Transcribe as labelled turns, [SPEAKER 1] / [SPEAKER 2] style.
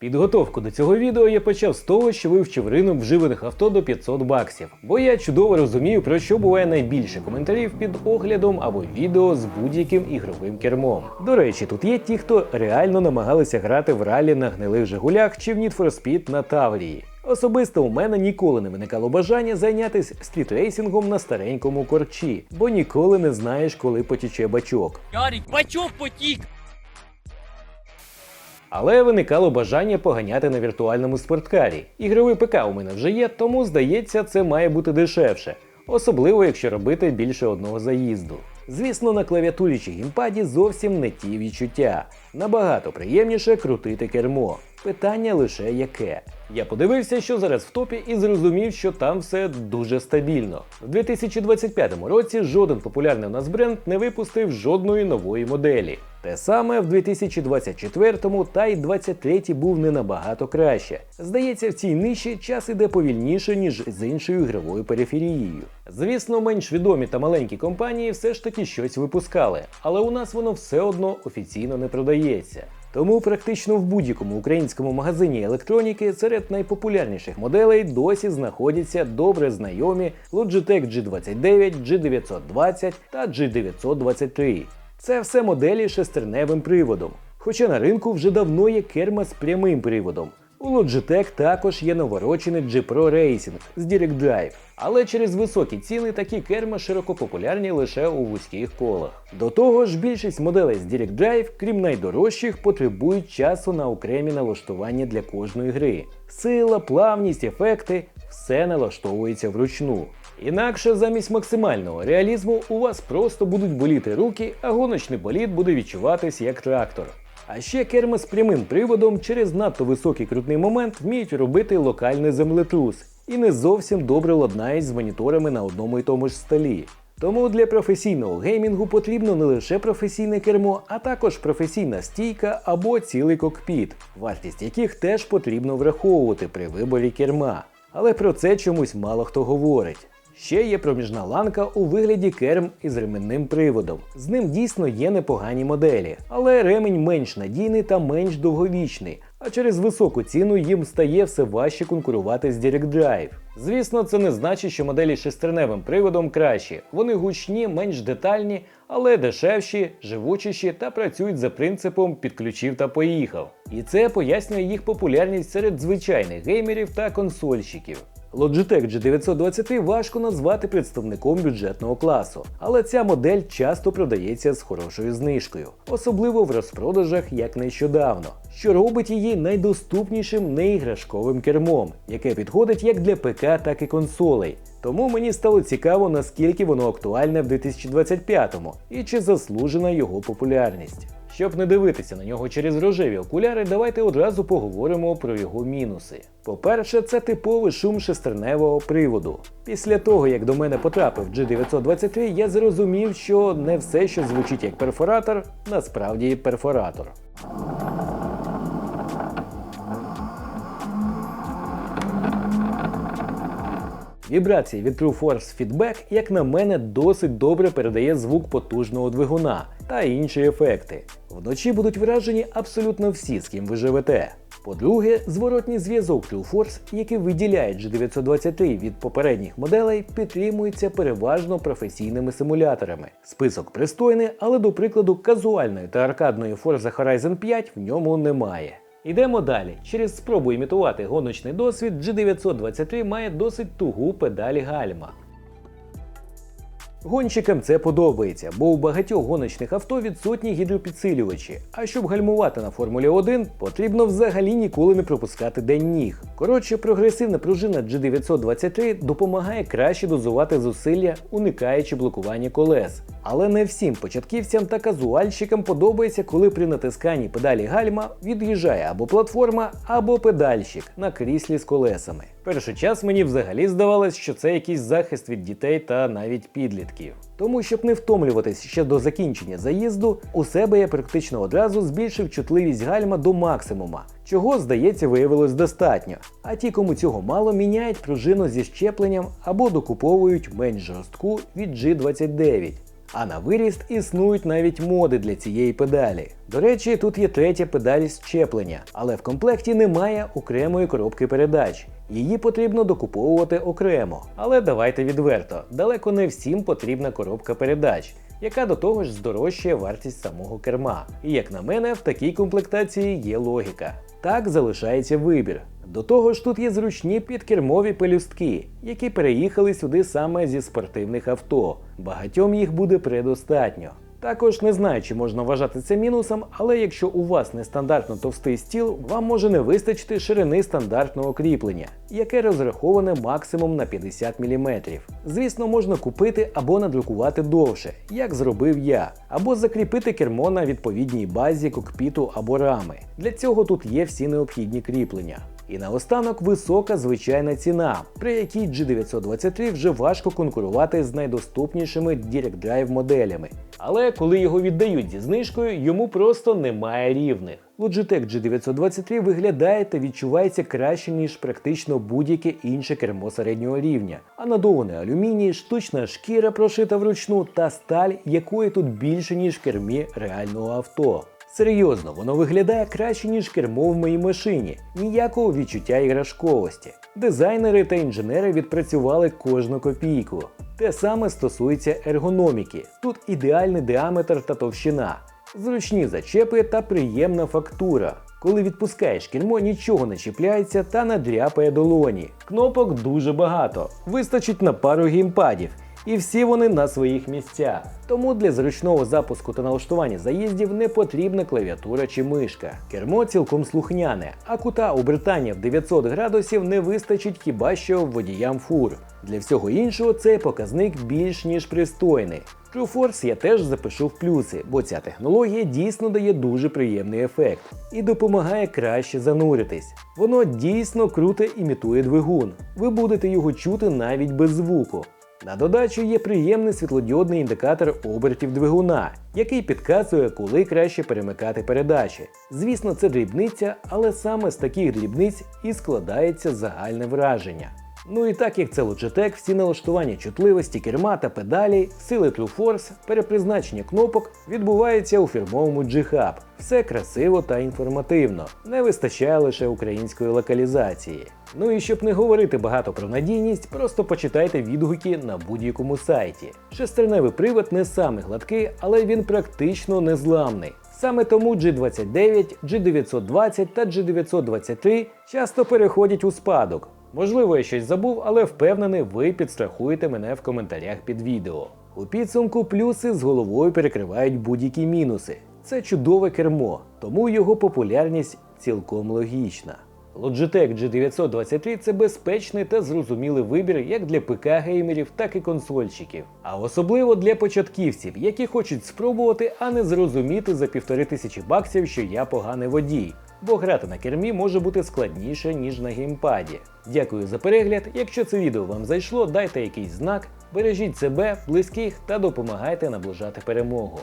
[SPEAKER 1] Підготовку до цього відео я почав з того, що вивчив ринок вживаних авто до 500 баксів, бо я чудово розумію, про що буває найбільше коментарів під оглядом або відео з будь-яким ігровим кермом. До речі, тут є ті, хто реально намагалися грати в ралі на гнилих Жигулях чи в Need for Speed на Таврії. Особисто у мене ніколи не виникало бажання зайнятися стрітрейсингом на старенькому корчі, бо ніколи не знаєш, коли потіче бачок.
[SPEAKER 2] Ярик, бачок потік!
[SPEAKER 1] Але виникало бажання поганяти на віртуальному спорткарі. Ігровий ПК у мене вже є, тому здається, це має бути дешевше, особливо якщо робити більше одного заїзду. Звісно, на клавіатурі чи геймпаді зовсім не ті відчуття. Набагато приємніше крутити кермо. Питання лише яке. Я подивився, що зараз в топі, і зрозумів, що там все дуже стабільно. В 2025 році жоден популярний у нас бренд не випустив жодної нової моделі. Те саме в 2024 та й 23 був не набагато краще. Здається, в цій ниші час іде повільніше, ніж з іншою ігровою периферією. Звісно, менш відомі та маленькі компанії все ж таки щось випускали, але у нас воно все одно офіційно не продається. Тому практично в будь-якому українському магазині електроніки серед найпопулярніших моделей досі знаходяться добре знайомі Logitech G29, G920 та G923. Це все моделі з шестерневим приводом. Хоча на ринку вже давно є керма з прямим приводом. У Logitech також є наворочений G Pro Racing з Direct Drive, але через високі ціни такі керма широко популярні лише у вузьких колах. До того ж, більшість моделей з Direct Drive, крім найдорожчих, потребують часу на окремі налаштування для кожної гри. Сила, плавність, ефекти все налаштовується вручну. Інакше замість максимального реалізму у вас просто будуть боліти руки, а гоночний болід буде відчуватись як трактор. А ще керма з прямим приводом через надто високий крутний момент вміють робити локальний землетрус і не зовсім добре ладнають з моніторами на одному і тому ж столі. Тому для професійного геймінгу потрібно не лише професійне кермо, а також професійна стійка або цілий кокпіт, вартість яких теж потрібно враховувати при виборі керма. Але про це чомусь мало хто говорить. Ще є проміжна ланка у вигляді керм із ременним приводом. З ним дійсно є непогані моделі, але ремень менш надійний та менш довговічний, а через високу ціну їм стає все важче конкурувати з Direct Drive. Звісно, це не значить, що моделі з шестерневим приводом кращі. Вони гучні, менш детальні, але дешевші, живучіші та працюють за принципом підключив та поїхав. І це пояснює їх популярність серед звичайних геймерів та консольщиків. Logitech G923 важко назвати представником бюджетного класу, але ця модель часто продається з хорошою знижкою, особливо в розпродажах як нещодавно, що робить її найдоступнішим неіграшковим кермом, яке підходить як для ПК, так і консолей. Тому мені стало цікаво, наскільки воно актуальне в 2025-му і чи заслужена його популярність. Щоб не дивитися на нього через рожеві окуляри, давайте одразу поговоримо про його мінуси. По-перше, це типовий шум шестерневого приводу. Після того, як до мене потрапив G923, я зрозумів, що не все, що звучить як перфоратор, насправді перфоратор. Вібрації від True Force Feedback, як на мене, досить добре передає звук потужного двигуна та інші ефекти. Вночі будуть вражені абсолютно всі, з ким ви живете. По-друге, зворотній зв'язок True Force, який виділяє G923 від попередніх моделей, підтримується переважно професійними симуляторами. Список пристойний, але до прикладу казуальної та аркадної Forza Horizon 5 в ньому немає. Йдемо далі. Через спробу імітувати гоночний досвід G923 має досить тугу педалі гальма. Гонщикам це подобається, бо у багатьох гоночних авто відсутні гідропідсилювачі. А щоб гальмувати на Формулі 1, потрібно взагалі ніколи не пропускати день ніг. Коротше, прогресивна пружина G923 допомагає краще дозувати зусилля, уникаючи блокування колес. Але не всім початківцям та казуальщикам подобається, коли при натисканні педалі гальма від'їжджає або платформа, або педальщик на кріслі з колесами. Перший час мені взагалі здавалось, що це якийсь захист від дітей та навіть підлітків. Тому, щоб не втомлюватись ще до закінчення заїзду, у себе я практично одразу збільшив чутливість гальма до максимума, чого, здається, виявилось достатньо. А ті, кому цього мало, міняють пружину зі щепленням або докуповують менш жорстку від G29. А на виріст існують навіть моди для цієї педалі. До речі, тут є третя педаль щеплення, але в комплекті немає окремої коробки передач. Її потрібно докуповувати окремо. Але давайте відверто, далеко не всім потрібна коробка передач, яка до того ж здорожчує вартість самого керма. І як на мене, в такій комплектації є логіка. Так залишається вибір. До того ж, тут є зручні підкермові пелюстки, які переїхали сюди саме зі спортивних авто. Багатьом їх буде предостатньо. Також не знаю, чи можна вважати це мінусом, але якщо у вас нестандартно товстий стіл, вам може не вистачити ширини стандартного кріплення, яке розраховане максимум на 50 мм. Звісно, можна купити або надрукувати довше, як зробив я, або закріпити кермо на відповідній базі кокпіту або рами. Для цього тут є всі необхідні кріплення. І наостанок висока звичайна ціна, при якій G923 вже важко конкурувати з найдоступнішими Direct Drive моделями. Але коли його віддають зі знижкою, йому просто немає рівних. Logitech G923 виглядає та відчувається краще, ніж практично будь-яке інше кермо середнього рівня. А надований алюміній, штучна шкіра прошита вручну та сталь, якої тут більше, ніж кермі реального авто. Серйозно, воно виглядає краще, ніж кермо в моїй машині, ніякого відчуття іграшковості. Дизайнери та інженери відпрацювали кожну копійку. Те саме стосується ергономіки. Тут ідеальний діаметр та товщина, зручні зачепи та приємна фактура. Коли відпускаєш кермо, нічого не чіпляється та не дряпає долоні. Кнопок дуже багато, вистачить на пару геймпадів і всі вони на своїх місцях. Тому для зручного запуску та налаштування заїздів не потрібна клавіатура чи мишка. Кермо цілком слухняне, а кута обертання в 900 градусів не вистачить хіба що водіям фур. Для всього іншого цей показник більш ніж пристойний. TrueForce я теж запишу в плюси, бо ця технологія дійсно дає дуже приємний ефект і допомагає краще зануритись. Воно дійсно круто імітує двигун. Ви будете його чути навіть без звуку. На додачу є приємний світлодіодний індикатор обертів двигуна, який підказує, коли краще перемикати передачі. Звісно, це дрібниця, але саме з таких дрібниць і складається загальне враження. Ну і так як це Logitech, всі налаштування чутливості керма та педалі, сили TrueForce, перепризначення кнопок відбуваються у фірмовому G-Hub. Все красиво та інформативно, не вистачає лише української локалізації. Ну і щоб не говорити багато про надійність, просто почитайте відгуки на будь-якому сайті. Шестерневий привод не самий гладкий, але він практично незламний. Саме тому G29, G920 та G923 часто переходять у спадок. Можливо, я щось забув, але впевнений, ви підстрахуєте мене в коментарях під відео. У підсумку плюси з головою перекривають будь-які мінуси. Це чудове кермо, тому його популярність цілком логічна. Logitech G923 це безпечний та зрозумілий вибір як для ПК-геймерів, так і консольщиків. А особливо для початківців, які хочуть спробувати, а не зрозуміти за півтори тисячі баксів, що я поганий водій. Бо грати на кермі може бути складніше, ніж на геймпаді. Дякую за перегляд. Якщо це відео вам зайшло, дайте якийсь знак, бережіть себе, близьких та допомагайте наближати перемогу.